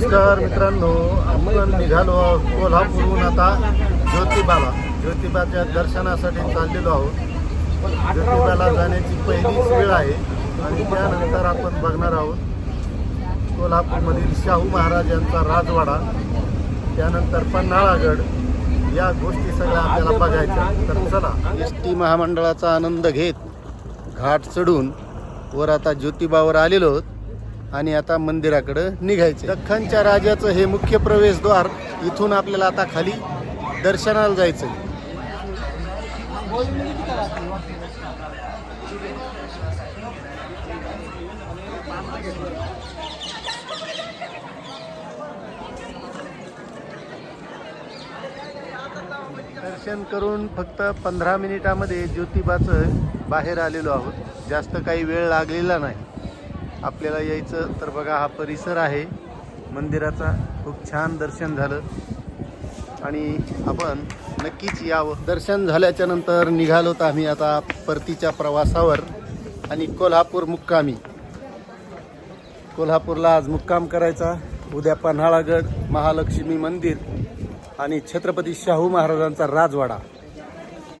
नमस्कार मित्रांनो आपण निघालो आहोत कोल्हापूरहून आता ज्योतिबाला. ज्योतिबाच्या दर्शनासाठी चाललेलो आहोत. ज्योतिबाला जाण्याची पहिलीच वेळ आहे आणि त्यानंतर आपण बघणार आहोत कोल्हापूरमधील शाहू महाराज यांचा राजवाडा त्यानंतर पन्हाळागड या गोष्टी सगळ्या आपल्याला बघायच्या तर चला. एस टी महामंडळाचा आनंद घेत घाट चढून वर आता ज्योतिबावर आलेलो आहोत. आणि आता मंदिराकडं निघायचे दख्खनच्या राजाचं हे मुख्य प्रवेशद्वार इथून आपल्याला आता खाली दर्शनाला जायचं दर्शन करून फक्त पंधरा मिनिटामध्ये ज्योतिबाचं बाहेर आलेलो आहोत. जास्त काही वेळ लागलेला नाही. आपल्याला यायचं तर बघा हा परिसर आहे. मंदिराचा खूप छान दर्शन झालं. आणि आपण नक्कीच यावं. दर्शन झाल्याच्यानंतर निघालो तर आम्ही आता परतीच्या प्रवासावर. आणि कोल्हापूर मुक्कामी. कोल्हापूरला आज मुक्काम करायचा. उद्या पन्हाळागड महालक्ष्मी मंदिर आणि छत्रपती शाहू महाराजांचा राजवाडा.